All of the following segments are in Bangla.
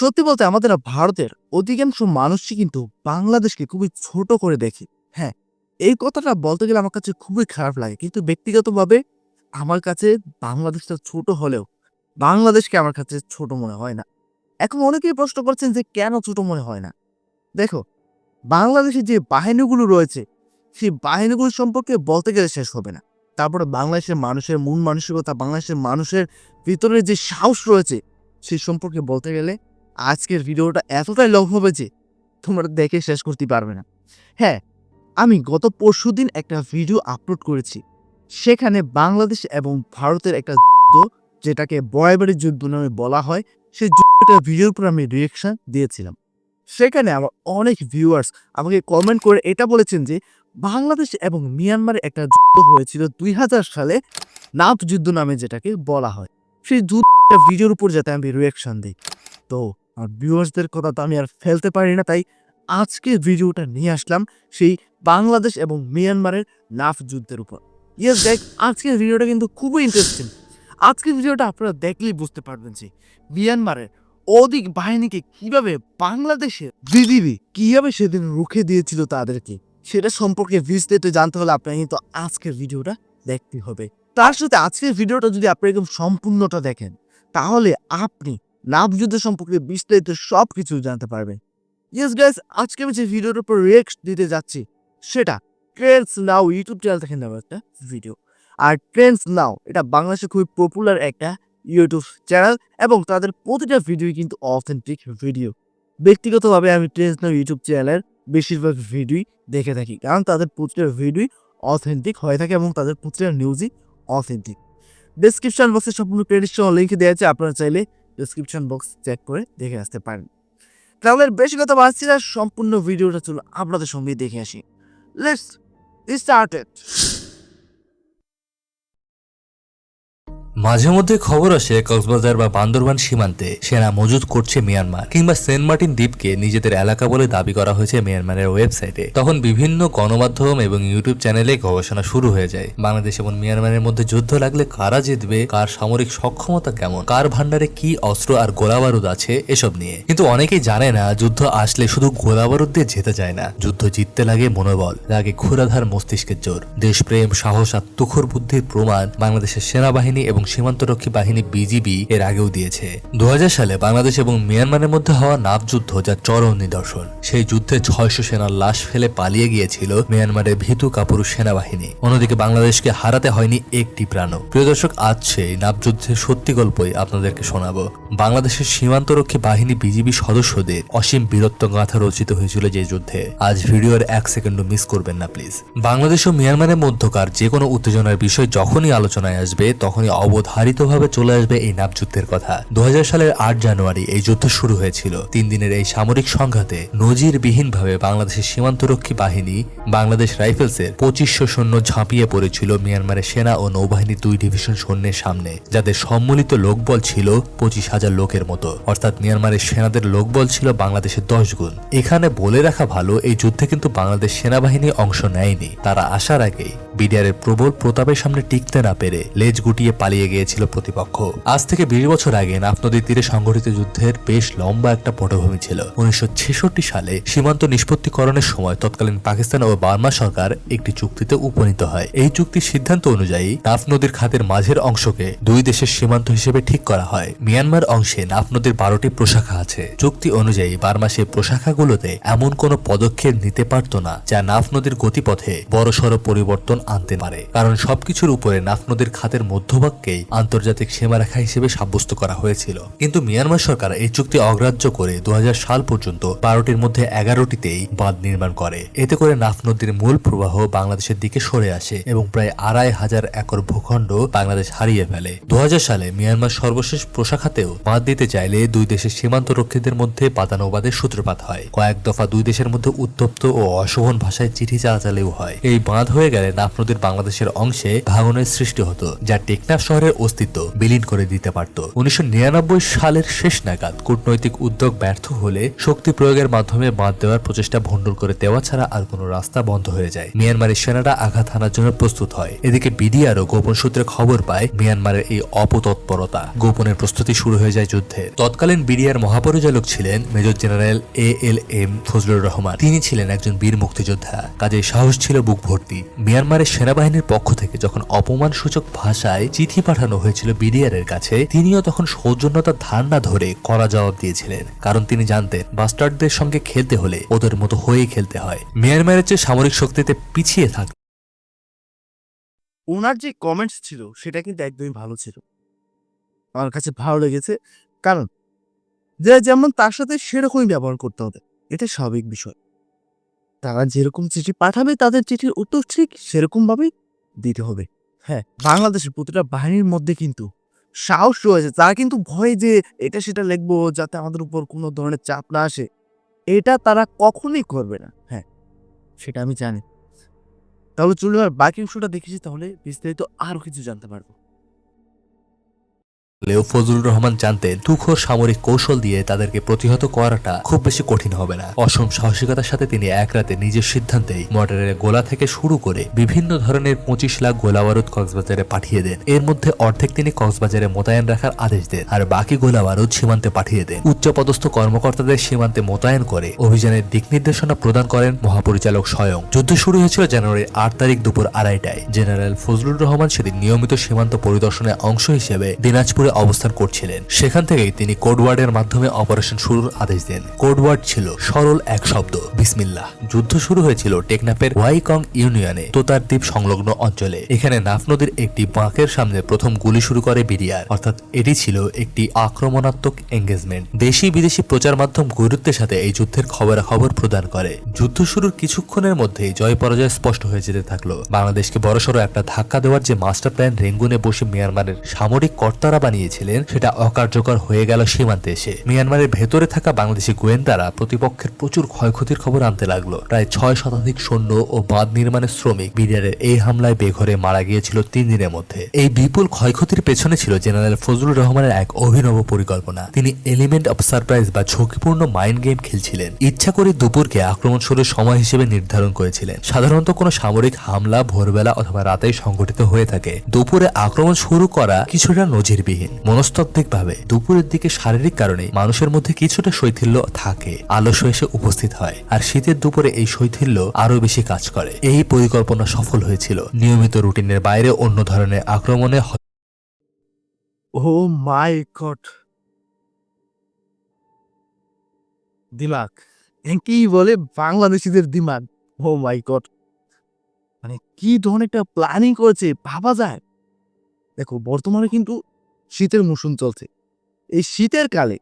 সত্যি বলতে আমাদের ভারতের অধিকাংশ মানুষই কিন্তু বাংলাদেশকে খুবই ছোট করে দেখে। হ্যাঁ এই কথাটা বলতে গেলে আমার কাছে খুবই খারাপ লাগে। কিন্তু ব্যক্তিগতভাবে আমার কাছে বাংলাদেশটা ছোট হলেও বাংলাদেশকে আমার কাছে ছোট মনে হয় না। এখন অনেকেই প্রশ্ন করছেন যে কেন ছোট মনে হয় না? দেখো বাংলাদেশে যে বাহিনীগুলো রয়েছে, সেই বাহিনীগুলো সম্পর্কে বলতে গেলে শেষ হবে না। তারপরে বাংলাদেশের মানুষের মন মানসিকতা, বাংলাদেশের মানুষের ভিতরে যে সাহস রয়েছে সেই সম্পর্কে বলতে গেলে আজকের ভিডিওটা এতটাই লং হবে যে তোমরা দেখে শেষ করতে পারবে না। হ্যাঁ আমি গত পরশুদিন একটা ভিডিও আপলোড করেছি। সেখানে বাংলাদেশ এবং ভারতের একটা যুদ্ধ, যেটাকে বয়বাড়ির যুদ্ধ নামে বলা হয়, সেই যুদ্ধটা ভিডিওর উপর আমি রিয়েকশন দিয়েছিলাম। সেখানে আমার অনেক ভিউয়ার্স আমাকে কমেন্ট করে এটা বলেছেন যে, বাংলাদেশ এবং মিয়ানমারে একটা যুদ্ধ হয়েছিল দুই হাজার সালে নাপ যুদ্ধ নামে যেটাকে বলা হয়। সেই যুদ্ধ ভিডিওর উপর যাতে আমি রিয়েকশন দিই। তো ভিউয়ার্সদের কথা তো আমি আর ফেলতে পারি না, তাই আজকে ভিডিওটা নিয়ে আসলাম সেই বাংলাদেশ এবং মিয়ানমারের নাফ যুদ্ধের উপর। ইয়েস দেখ, আজকের ভিডিওটা কিন্তু খুবই ইন্টারেস্টিং আজকের ভিডিওটা আপনারা দেখলেই বুঝতে পারবেন যে মিয়ানমারের অধিক বাহিনীকে কীভাবে বাংলাদেশের বিজিবি কীভাবে সেদিন রুখে দিয়েছিল তাদেরকে, সেটা সম্পর্কে বিস্তারিত জানতে হলে আপনাকে কিন্তু আজকের ভিডিওটা দেখতে হবে। তার সাথে আজকের ভিডিওটা যদি আপনি একদম সম্পূর্ণটা দেখেন, তাহলে আপনি নাভ যুদ্ধ সম্পর্কে বিস্তারিত সব কিছু জানতে পারবেন ইয়েস গাইস আজকে আমি যে ভিডিওর উপর রিয়েক্ট দিতে যাচ্ছি, সেটা ট্রেন্ডস নাও ইউটিউব চ্যানেল থেকে নেওয়া একটা ভিডিও আর ট্রেন্ডস নাও এটা বাংলাদেশে খুবই পপুলার একটা ইউটিউব চ্যানেল এবং তাদের প্রতিটা ভিডিওই কিন্তু অথেন্টিক ভিডিও ব্যক্তিগতভাবে আমি ট্রেন্ডস নাও ইউটিউব চ্যানেলের বেশিরভাগ ভিডিওই দেখে থাকি, কারণ তাদের প্রতিটা ভিডিওই অথেন্টিক হয়ে থাকে এবং তাদের প্রতিটা নিউজই অথেন্টিক ডেসক্রিপশন বক্সে সম্পূর্ণ ক্রেডিট লিঙ্ক দেওয়া আছে, আপনারা চাইলে ডেসক্রিপশন বক্স চেক করে দেখে আসতে পারেন। তাহলে বেশি কথা বাড়ছি না, সম্পূর্ণ ভিডিওটা চলো আপনাদের সঙ্গে দেখে আসি। লেটস স্টার্টেড মাঝে মধ্যে খবর আসে কক্সবাজার বা বান্দরবান সীমান্তে সেনা মজুদ করছে মিয়ানমার কিংবা সেন্ট মার্টিন দ্বীপকে নিজেদের এলাকা বলে দাবি করা হয়েছে মিয়ানমারের ওয়েবসাইটে। তখন বিভিন্ন গণমাধ্যম এবং ইউটিউব চ্যানেলে গবেষণা শুরু হয়ে যায়। বাংলাদেশ এবং মিয়ানমারের মধ্যে যুদ্ধ লাগলে কারা জিতবে, কার সামরিক সক্ষমতা কেমন, কার ভান্ডারে কি অস্ত্র আর গোলাবারুদ আছে, এসব নিয়ে। কিন্তু অনেকেই জানে না, যুদ্ধ আসলে শুধু গোলাবারুদ দিয়ে যেতে যায় না, যুদ্ধ জিততে লাগে মনোবল, লাগে ক্ষুরাধার মস্তিষ্কের জোর। দেশপ্রেম, সাহস আর তুখর বুদ্ধির প্রমাণ বাংলাদেশের সেনাবাহিনী এবং সীমান্তরক্ষী বাহিনী বিজিবি এর আগেও দিয়েছে। দু হাজার সালে বাংলাদেশ এবং মিয়ানমারের মধ্যে হওয়া নাভ যুদ্ধ যা চরম নিদর্শন। সেই যুদ্ধে ছয়শো সেনার লাশ ফেলে পালিয়ে গিয়েছিল মিয়ানমারের ভীতু কাপুরু সেনাবাহিনী। অন্যদিকে বাংলাদেশকে হারাতে হয়নি একটি প্রাণ প্রিয় দর্শক, আজ সেই নাভ যুদ্ধের সত্যি গল্পই আপনাদেরকে শোনাবো। বাংলাদেশের সীমান্তরক্ষী বাহিনী বিজিবি সদস্যদের অসীম বীরত্ব গাথা রচিত হয়েছিল যে যুদ্ধে। আজ ভিডিওর এক সেকেন্ডও মিস করবেন না, প্লিজ। বাংলাদেশ ও মিয়ানমারের মধ্যকার যে কোনো উত্তেজনার বিষয় যখনই আলোচনায় আসবে, তখনই অবধারিতভাবে চলে আসবে এই নাভ যুদ্ধের কথা। দু সালের আট জানুয়ারি এই যুদ্ধ শুরু হয়েছিল। তিন দিনের এই সামরিক সংঘাতে নজিরবিহীনভাবে বাংলাদেশের সীমান্তরক্ষী বাহিনী বাংলাদেশ রাইফেলসের পঁচিশশো সৈন্য ঝাঁপিয়ে পড়েছিল মিয়ানমারের সেনা ও নৌবাহিনীর দুই ডিভিশন সৈন্যের সামনে, যাদের সম্মিলিত লোকবল ছিল পঁচিশ হাজার লোকের মতো। অর্থাৎ মিয়ানমারের সেনাদের লোকবল ছিল বাংলাদেশের দশ গুণ। এখানে বলে রাখা ভালো, এই যুদ্ধে কিন্তু বাংলাদেশ সেনাবাহিনী অংশ নেয়নি। তারা আসার আগেই বিডিআরের প্রবল প্রতাপের সামনে টিকতে না পেরে লেজ গুটিয়ে পালিয়ে গিয়েছিল প্রতিপক্ষ। আজ থেকে বিশ বছর আগে নাফ নদীর তীরে সংঘটিত যুদ্ধের বেশ লম্বা একটা পটভূমি ছিল। উনিশশো ছেষট্টি সালে সীমান্ত নিষ্পত্তিকরণের সময় তৎকালীন পাকিস্তান ও বার্মা সরকার একটি চুক্তিতে উপনীত হয়। এই চুক্তির সিদ্ধান্ত অনুযায়ী নাফ নদীর খাতের মাঝের অংশকে দুই দেশের সীমান্ত হিসেবে ঠিক করা হয়। মিয়ানমার অংশে নাফ নদীর বারোটি প্রশাখা আছে। চুক্তি অনুযায়ী বার্মা সেই প্রশাখাগুলোতে এমন কোনো পদক্ষেপ নিতে পারত না যা নাফ নদীর গতিপথে বড়সড় পরিবর্তন আনতে পারে। কারণ সবকিছুর উপরে নাফ নদীর খাতের মধ্যভাগকেই আন্তর্জাতিক সীমারেখা হিসেবে সাব্যস্ত করা হয়েছিল। কিন্তু মিয়ানমার সরকার এই চুক্তি অগ্রাহ্য করে দু সাল পর্যন্ত বারোটির মধ্যে এগারোটিতেই বাঁধ নির্মাণ করে। এতে করে নাফ নদীর মূল প্রবাহ বাংলাদেশের দিকে সরে আসে এবং প্রায় আড়াই হাজার একর ভূখণ্ড বাংলাদেশ হারিয়ে ফেলে। দু হাজার সালে মিয়ানমার সর্বশেষ প্রশাখাতেও বাঁধ দিতে চাইলে দুই দেশের সীমান্ত রক্ষীদের মধ্যে বাদানুবাদের সূত্রপাত হয়। কয়েক দফা দুই দেশের মধ্যে উত্তপ্ত ও অশোভন ভাষায় চিঠি চালাচালিও হয়। এই বাঁধ হয়ে গেলে নাফ নাফ নদীর বাংলাদেশের অংশে ভাঙনের সৃষ্টি হতো, যা টেকনাফ শহরের অস্তিত্ব বিলীন করে দিতে পারত। উনিশশো সালের শেষ নাগাদ কূটনৈতিক উদ্যোগ ব্যর্থ হলে শক্তি প্রয়োগের মাধ্যমে বাঁধ দেওয়ার প্রচেষ্টা ভণ্ডুল করে দেওয়া ছাড়া আর কোনো রাস্তা বন্ধ হয়ে যায়। মিয়ানমারের সেনারা আঘাত হানার জন্য প্রস্তুত হয়। এদিকে বিডিআরও গোপন সূত্রে খবর পায়, মিয়ানমারের এই অপতৎপরতা গোপনের প্রস্তুতি শুরু হয়ে যায় যুদ্ধে। তৎকালীন বিডিআর মহাপরিচালক ছিলেন major general A L M Fazlur Rahman. তিনি ছিলেন একজন বীর মুক্তিযোদ্ধা। কাজে সাহস ছিল বুক ভর্তি। মিয়ানমারের সেনাবাহিনীর পক্ষ থেকে যখন অপমানসূচক ভাষায় চিঠি পাঠানো হয়েছিল বিডিআরের কাছে, তিনিও তখন সৌজন্যতার ধারণা ধরে কড়া জবাব দিয়েছিলেন। কারণ তিনি জানতেন, বাস্টার্ডদের সঙ্গে খেলতে হলে ওদের মতো হয়েই খেলতে হয়। মিয়ানমারের চেয়ে সামরিক শক্তিতে পিছিয়ে থাক। ওনার যে কমেন্টস ছিল, সেটা কিন্তু একদমই ভালো ছিল। আমার কাছে ভালো লেগেছে। কারণ, যে যেমন তার সাথে সেরকমই ব্যবহার করতে হবে। এটা স্বাভাবিক বিষয়। তারা যেরকম চিঠি পাঠাবে, তাদের চিঠির উত্তর ঠিক সেরকম ভাবেই দিতে হবে। হ্যাঁ বাংলাদেশের প্রতিটা বাহিনীর মধ্যে কিন্তু সাহস রয়েছে। তারা কিন্তু ভয়ে যে এটা সেটা লিখব যাতে আমাদের উপর কোনো ধরনের চাপ না আসে, এটা তারা কখনোই করবে না। হ্যাঁ সেটা আমি জানি। তাহলে চলুন আর বাকি অংশটা দেখেছি তাহলে বিস্তারিত আরও কিছু জানতে পারব। লেও ফজলুর রহমান জানতেন তুখোর সামরিক কৌশল দিয়ে তাদেরকে প্রতিহত করাটা খুব বেশি কঠিন হবে না। অসম সাহসিকতার সাথে তিনি এক রাতে নিজের সিদ্ধান্তেই মর্টারের গোলা থেকে শুরু করে বিভিন্ন ধরনের পঁচিশ লাখ গোলা বারুদ কক্সবাজারে পাঠিয়ে দেন। এর মধ্যে অর্ধেক তিনি কক্সবাজারে মোতায়েন রাখার আদেশ দেন আর বাকি গোলা বারুদ সীমান্তে পাঠিয়ে দেন। উচ্চপদস্থ কর্মকর্তাদের সীমান্তে মোতায়েন করে অভিযানের দিক নির্দেশনা প্রদান করেন মহাপরিচালক স্বয়ং। যুদ্ধ শুরু হয়েছিল জানুয়ারির আট তারিখ দুপুর আড়াইটায়। জেনারেল ফজলুর রহমান সেদিন নিয়মিত সীমান্ত পরিদর্শনের অংশ হিসেবে দিনাজপুরে অবস্থান করছিলেন। সেখান থেকেই তিনি কোডওয়ার্ডের মাধ্যমে অপারেশন শুরুর আদেশ দেন। কোডওয়ার্ড ছিল সরল এক শব্দ, বিসমিল্লাহ। যুদ্ধ শুরু হয়েছিল টেকনাফের ওয়াইকং ইউনিয়নে তোতার দ্বীপ সংলগ্ন অঞ্চলে। এখানে নাফ নদীর একটি বাঁকের সামনে প্রথম গুলি শুরু করে বিডিআর। অর্থাৎ এটি ছিল একটি আক্রমণাত্মক এঙ্গেজমেন্ট দেশি বিদেশি প্রচার মাধ্যম গুরুত্বের সাথে এই যুদ্ধের খবরাখবর প্রদান করে। যুদ্ধ শুরুর কিছুক্ষণের মধ্যেই জয় পরাজয় স্পষ্ট হয়ে যেতে থাকল। বাংলাদেশকে বড়সড় একটা ধাক্কা দেওয়ার যে মাস্টার প্ল্যান রেঙ্গুনে বসে মিয়ানমারের সামরিক কর্তারা বানিয়েছিলেন সেটা অকার্যকর হয়ে গেল সীমান্তে এসে। মিয়ানমারের ভেতরে থাকা বাংলাদেশি গোয়েন্দারা প্রতিপক্ষের প্রচুর ক্ষয়ক্ষতির খবর আনতে লাগল। প্রায় ছয় শতাধিক সৈন্য ও বাঁধ নির্মাণের শ্রমিক বিডিআরের এই হামলায় বেঘরে মারা গিয়েছিল তিন দিনের মধ্যে। এই বিপুল ক্ষয়ক্ষতির পেছনে ছিল জেনারেল ফজলুর রহমানের এক অভিনব পরিকল্পনা। তিনি এলিমেন্ট অফ সারপ্রাইজ বা ঝুঁকিপূর্ণ মাইন্ড গেম খেলছিলেন। ইচ্ছা করে দুপুরকে আক্রমণ শুরুর সময় হিসেবে নির্ধারণ করেছিলেন। সাধারণত কোনো সামরিক হামলা ভোরবেলা অথবা রাতেই সংঘটিত হয়ে থাকে। দুপুরে আক্রমণ শুরু করা কিছুটা নজিরবিহীন। মনস্তাত্ত্বিকভাবে দুপুরের দিকে শারীরিক কারণে মানুষের মধ্যে কিছুটা শৈথিল্য থাকে। আলস্য এসে উপস্থিত হয় আর শীতের দুপুরে এই শৈথিল্য আরও বেশি কাজ করে। এই পরিকল্পনা সফল হয়েছিল। নিয়মিত রুটিনের বাইরে অন্য ধরনের আক্রমণে ও মাই গড। দিমাগ। কি বলে বাংলাদেশিদের দিমাগ। Oh my God. মানে কি ধরনের একটা প্ল্যানিং করেছে, ভাবা যায়। দেখো, বর্তমানে কিন্তু শীতের মৌসুম চলছে। এই শীতের কালে,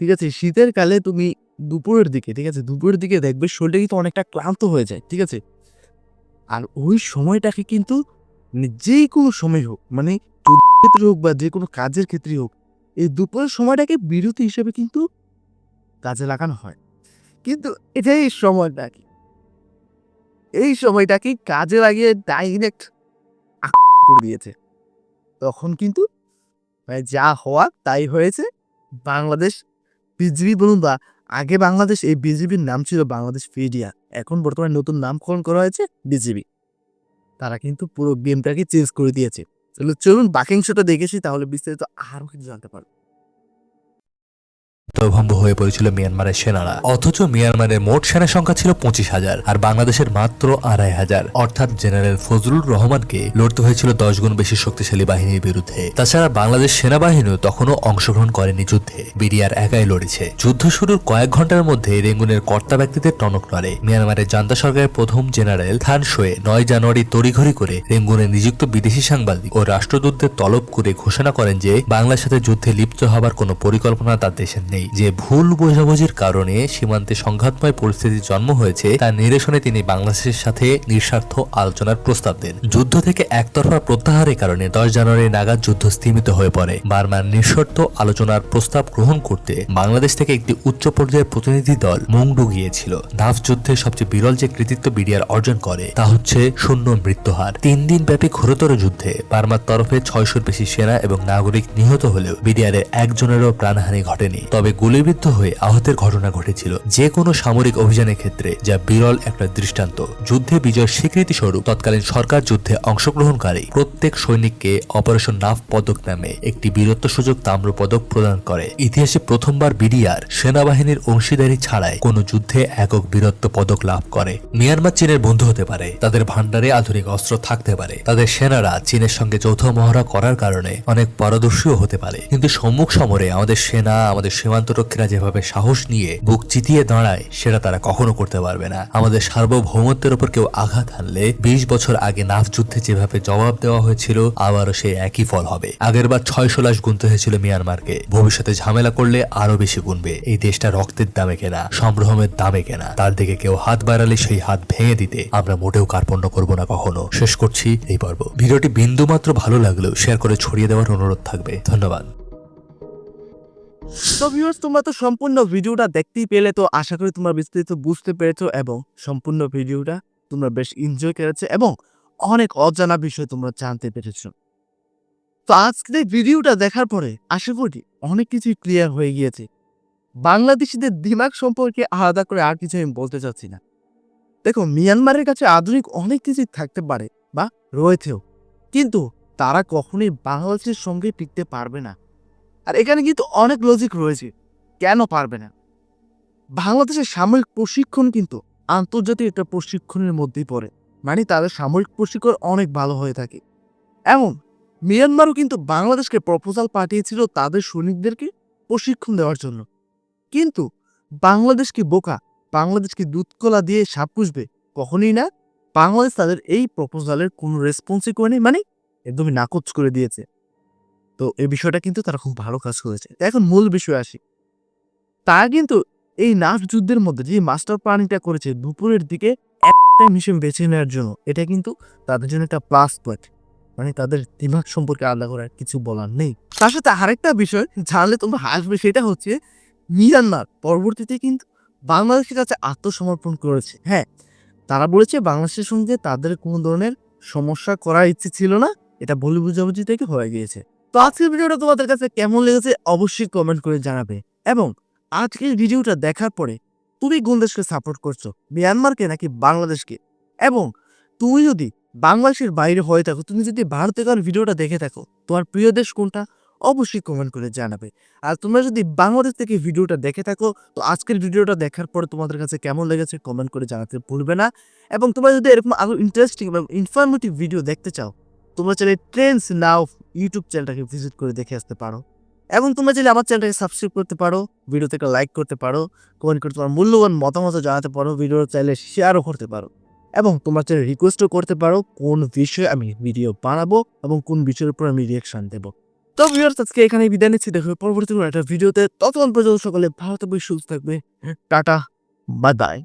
ঠিক আছে? শীতের কালে তুমি দুপুরের দিকে, ঠিক আছে? দুপুরের দিকে দেখবে শরীরটা কিন্তু অনেকটা ক্লান্ত হয়ে যায়, ঠিক আছে? আর ওই সময়টাকে কিন্তু মানে যে কোনো সময় হোক মানে ক্ষেত্রে হোক বা যে কোনো কাজের ক্ষেত্রে হোক, এই দুপুরের সময়টাকে বিরতি হিসেবে কিন্তু কাজে লাগানো হয়। কিন্তু এটাই সময়টা কি এই সময়টাকে কাজে লাগিয়ে ডাইরেক্ট করে দিয়েছে। তখন কিন্তু মানে যা হওয়া তাই হয়েছে। বাংলাদেশ বিজিবি বলুন বা আগে বাংলাদেশ, এই বিজিবির নাম ছিল বাংলাদেশ ফিডিয়া এখন বর্তমানে নতুন নামকরণ করা হয়েছে বিজিবি তারা কিন্তু পুরো গেমটাকে চেঞ্জ করে দিয়েছে। চলো চলুন বাকি অংশটা দেখেছি তাহলে বিস্তারিত আরও কিছু জানতে পারব। হতভম্ব হয়ে পড়েছিল মিয়ানমারের সেনারা। অথচ মিয়ানমারের মোট সেনা সংখ্যা ছিল পঁচিশ হাজার, আর বাংলাদেশের মাত্র আড়াই হাজার। অর্থাৎ জেনারেল ফজলুর রহমানকে লড়তে হয়েছিল দশ গুণ বেশি শক্তিশালী বাহিনীর বিরুদ্ধে। তাছাড়া বাংলাদেশ সেনাবাহিনীও তখনও অংশগ্রহণ করেনি যুদ্ধে। বিডিআর একাই লড়েছে। যুদ্ধ শুরুর কয়েক ঘণ্টার মধ্যে রেঙ্গুনের কর্তা ব্যক্তিদের টনক নড়ে। মিয়ানমারের জান্তা সরকারের প্রথম জেনারেল থান শোয়ে নয় জানুয়ারি তড়িঘড়ি করে রেঙ্গুনে নিযুক্ত বিদেশি সাংবাদিক ও রাষ্ট্রদূতদের তলব করে ঘোষণা করেন যে, বাংলার সাথে যুদ্ধে লিপ্ত হবার কোনো পরিকল্পনা তার দেশের নেই। নেই। যে ভুল বোঝাবুঝির কারণে সীমান্তে সংঘাতময় পরিস্থিতির জন্ম হয়েছে, তার নিরসনে তিনি বাংলাদেশের সাথে নিঃস্বার্থ আলোচনার প্রস্তাব দেন। যুদ্ধ থেকে একতরফা প্রত্যাহারের কারণে দশ জানুয়ারি নাগাদ যুদ্ধ স্থিমিত হয়ে পড়ে। বার্মার নিঃশর্ত আলোচনার প্রস্তাব গ্রহণ করতে বাংলাদেশ থেকে একটি উচ্চ পর্যায়ের প্রতিনিধি দল মুংডু গিয়েছিল। নাফ যুদ্ধে সবচেয়ে বিরল যে কৃতিত্ব বিডিআর অর্জন করে, তা হচ্ছে শূন্য মৃত্যুহার। তিন দিন ব্যাপী ঘোরতর যুদ্ধে বার্মার তরফে ছয়শোর বেশি সেনা এবং নাগরিক নিহত হলেও বিডিআর একজনেরও প্রাণহানি ঘটেনি। তবে গুলিবিদ্ধ হয়ে আহতের ঘটনা ঘটেছিল। যে কোনো সামরিক অভিযানের ক্ষেত্রে, যা বিরল একটা দৃষ্টান্ত, যুদ্ধে বিজয়ের স্বীকৃতি স্বরূপ তৎকালীন সরকার যুদ্ধে অংশগ্রহণকারী প্রত্যেক সৈনিককে অপারেশন নাফ পদক নামে একটি বীরত্ব সুযোগ তাম্র পদক প্রদান করে। ইতিহাসে প্রথমবার বিডিআর, সেনাবাহিনীর অংশীদারি ছাড়াই কোনো যুদ্ধে একক বীরত্ব পদক লাভ করে। মিয়ানমার চীনের বন্ধু হতে পারে, তাদের ভান্ডারে আধুনিক অস্ত্র থাকতে পারে, তাদের সেনারা চীনের সঙ্গে যৌথ মহড়া করার কারণে অনেক পারদর্শীও হতে পারে। কিন্তু সম্মুখ সমরে আমাদের সেনা, আমাদের সীমান্তরক্ষীরা যেভাবে সাহস নিয়ে বুক চিতিয়ে দাঁড়ায়, সেটা তারা কখনো করতে পারবে না। আমাদের সার্বভৌমত্বের উপর কেউ আঘাত হানলে বিশ বছর আগে নাফ যুদ্ধে যেভাবে জবাব দেওয়া হয়েছিল, আবারও সেই একই ফল হবে। আগেরবার ছয়শো লাশ গুনতে হয়েছিল মিয়ানমারকে। ভবিষ্যতে ঝামেলা করলে আরও বেশি গুনবে। এই দেশটা রক্তের দামে কেনা, সম্ভ্রমের দামে কেনা। তার দিকে কেউ হাত বাড়ালে সেই হাত ভেঙে দিতে আমরা মোটেও কার্পণ্য করব না কখনো। শেষ করছি এই পর্ব। ভিডিওটি বিন্দুমাত্র ভালো লাগলেও শেয়ার করে ছড়িয়ে দেওয়ার অনুরোধ থাকবে। ধন্যবাদ। তো ভিউয়ার্স তোমরা তো সম্পূর্ণ ভিডিওটা দেখতেই পেলে, তো আশা করি তোমরা বিস্তারিত বুঝতে পেরেছ এবং সম্পূর্ণ ভিডিওটা তোমরা বেশ এনজয় করেছ এবং অনেক অজানা বিষয় তোমরা জানতে পেরেছ। তো আজকের ভিডিওটা দেখার পরে আশা করি অনেক কিছুই ক্লিয়ার হয়ে গিয়েছে। বাংলাদেশিদের দিমাগ সম্পর্কে আলাদা করে আর কিছু আমি বলতে চাচ্ছি না। দেখো, মিয়ানমারের কাছে আধুনিক অনেক কিছুই থাকতে পারে বা রয়েছেও, কিন্তু তারা কখনোই বাংলাদেশের সঙ্গে টিকতে পারবে না। আর এখানে কিন্তু অনেক লজিক রয়েছে। কেন পারবে না? বাংলাদেশের সামরিক প্রশিক্ষণ কিন্তু আন্তর্জাতিক একটা প্রশিক্ষণের মধ্যেই পড়ে। মানে তাদের সামরিক প্রশিক্ষণ অনেক ভালো হয়ে থাকে। এমন, মিয়ানমারও কিন্তু বাংলাদেশকে প্রপোজাল পাঠিয়েছিল তাদের সৈনিকদেরকে প্রশিক্ষণ দেওয়ার জন্য। কিন্তু বাংলাদেশ কি বোকা? বাংলাদেশ কি দুধকলা দিয়ে সাপ পুষবে? কখনোই না। বাংলাদেশ তাদের এই প্রপোজালের কোনো রেসপন্সই করেনি মানে একদমই নাকচ করে দিয়েছে। তো এই বিষয়টা কিন্তু তারা খুব ভালো কাজ করেছে। এখন মূল বিষয় আসি। তারা কিন্তু এই নাফ যুদ্ধের মধ্যে যে মাস্টার প্ল্যানিংটা করেছে দুপুরের দিকে একটা মিশন বেছে নেওয়ার জন্য, এটা কিন্তু তাদের জন্য একটা প্লাস পয়েন্ট মানে তাদের দিমাগ সম্পর্কে আলাদা করার কিছু বলার নেই। তার সাথে আরেকটা বিষয় জানলে তোমরা হাসবে, সেটা হচ্ছে মিয়ানমার পরবর্তীতে কিন্তু বাংলাদেশের কাছে আত্মসমর্পণ করেছে। হ্যাঁ তারা বলেছে বাংলাদেশের সঙ্গে তাদের কোনো ধরনের সমস্যা করার ইচ্ছে ছিল না। এটা বলি বুঝাবুঝি থেকে হয়ে গিয়েছে। তো আজকের ভিডিওটা তোমাদের কাছে কেমন লেগেছে অবশ্যই কমেন্ট করে জানাবে। এবং আজকের ভিডিওটা দেখার পরে তুমি কোন দেশকে সাপোর্ট করছ? মিয়ানমারকে নাকি বাংলাদেশকে এবং তুমি যদি বাংলাদেশের বাইরে হয়ে থাকো, তুমি যদি ভারতের কারণ ভিডিওটা দেখে থাকো, তোমার প্রিয় দেশ কোনটা? অবশ্যই কমেন্ট করে জানাবে। আর তোমরা যদি বাংলাদেশ থেকে ভিডিওটা দেখে থাকো, তো আজকের ভিডিওটা দেখার পরে তোমাদের কাছে কেমন লেগেছে কমেন্ট করে জানাতে ভুলবে না। এবং তোমরা যদি এরকম আরও ইন্টারেস্টিং এবং ইনফরমেটিভ ভিডিও দেখতে চাও, তোমরা চাইলে ট্রেন্ডস নাও ইউটিউব চ্যানেলটাকে ভিজিট করে দেখে আসতে পারো। এবং তোমরা চাইলে আমার চ্যানেলটাকে সাবস্ক্রাইব করতে পারো ভিডিওতে একটা লাইক করতে পারো কমেন্ট করে তোমার মূল্যবান মতামত জানাতে পারো ভিডিও চাইলে শেয়ারও করতে পারো। এবং তোমরা চাইলে রিকোয়েস্টও করতে পারো, কোন বিষয়ে আমি ভিডিও বানাবো এবং কোন বিষয়ের উপর আমি রিয়াকশন দেবো। তো ভিউয়ার্স আজকে এখানে বিদায় নিচ্ছি। দেখো পরবর্তী একটা ভিডিওতে ততক্ষণ পর্যন্ত সকলে থাকবে, সুস্থ থাকবে। Tata bye